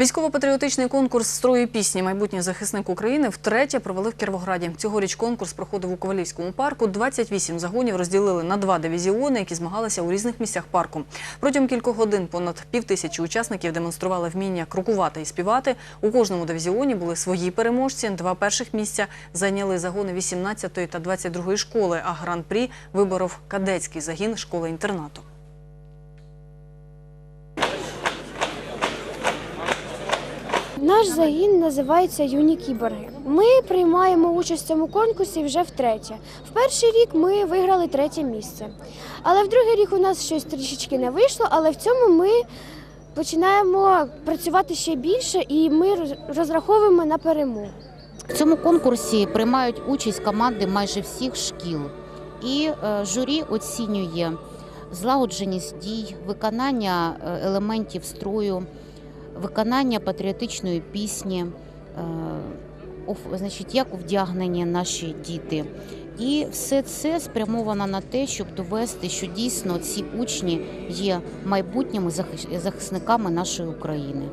Військово-патріотичний конкурс строю пісні Майбутній захисник України втретє провели в Кіровограді. Цьогоріч конкурс проходив у Ковалівському парку. 28 загонів розділили на два дивізіони, які змагалися у різних місцях парку. Протягом кількох годин понад півтисячі учасників демонстрували вміння крокувати і співати. У кожному дивізіоні були свої переможці. Два перших місця зайняли загони 18-ї та 22-ї школи, а гран-прі виборов кадетський загін школи-інтернату. Наш загін називається Юні кіборги. Ми приймаємо участь в цьому конкурсі вже втретє. В перший рік ми виграли третє місце. Але в другий рік у нас щось трішечки не вийшло, але в цьому ми починаємо працювати ще більше і ми розраховуємо на перемогу. В цьому конкурсі приймають участь команди майже всіх шкіл, і е, журі оцінює злагодженість дій, виконання е, елементів строю, виконання патріотичної пісні, е, значить, як вдягнені наші діти. І все це спрямовано на те, щоб довести, що дійсно ці учні є майбутніми захисниками нашої України.